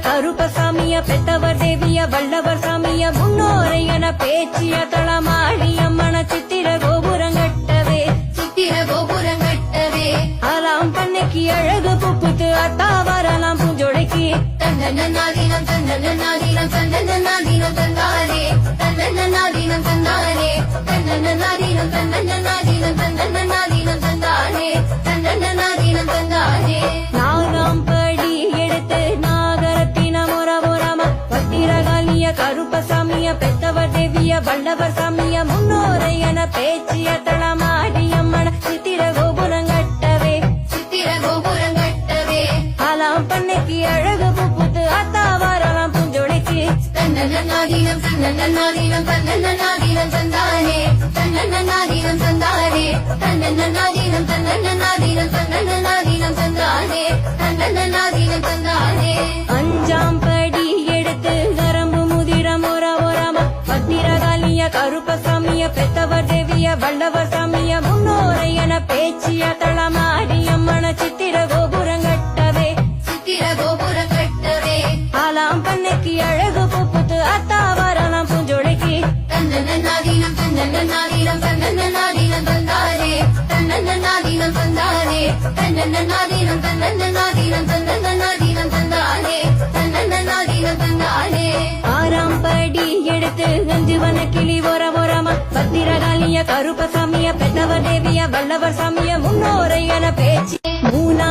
கருப்பசாமிய பெத்தவர் தேவிய வல்லவர் சாமிய முன்னோரை என பேச்சிய தளமாடியம்மன சித்திர கோபுரம் கட்டவே. சித்திர கோபுரம் கட்டவே. ஆலாம் பண்ணைக்கு அழகு புப்புத்து அத்தா வரலாம் பூஞ்சொடைக்கு. தன்னன்னாதீனம் தன்னன்னாதீனம் தன்னன்னாதீனம் தந்தாரே. சாமிய கருப்ப சாமிய பெத்தவர் தேவிய வல்லவர் சாமிய முன்னோரை என பேச்சிய தளமாடியம்மன சித்திர கோபுரம் கட்டவே சித்திர கோபுரம் கட்டவே. அலாம் பண்ணைக்கு அழகு புப்புத்து அத்தா வரலாம் பூஞ்சொடைக்கு தன்னன்னாதீனம் தன்னன்னாதீனம் தன்னன்னாதீனம் தந்தாரே தன்னன்னாதீனம் தந்தாரே தன்னன்னாதீனம் தன்னன்னாதீனம் தன்னன்னாதீனம் கருப்பசாமிய பெத்தவர் தேவிய வல்லவர் சாமிய முன்னோரை என பேச்சிய தளமாடியம்மன சித்திர கோபுரம் கட்டவே. சித்திர கோபுரம் கட்டவே. ஆலாம் பண்ணைக்கு அழகு புப்புத்து அத்தா வரலாம் பூஞ்சொடைக்கு தன்னன்னாதீனம் தன்னன்னாதீனம் தன்னன்னாதீனம் தந்தாரே. தன்னன்னாதீனம் தந்தாரே. தன்னன்னாதீனம் தன்னன்னாதீனம் தன்னன்னாதீனம் தந்தாரே. தன்னன்னாதீனம் தந்தாரே. ஆறாம் படி எடுத்து அஞ்சுவன கிளி ஒர சாமிய கருப்ப சாமிய பெண்ணவர் தேவிய வல்லவர் சாமிய முன்னோரை என பேச்சு. மூணா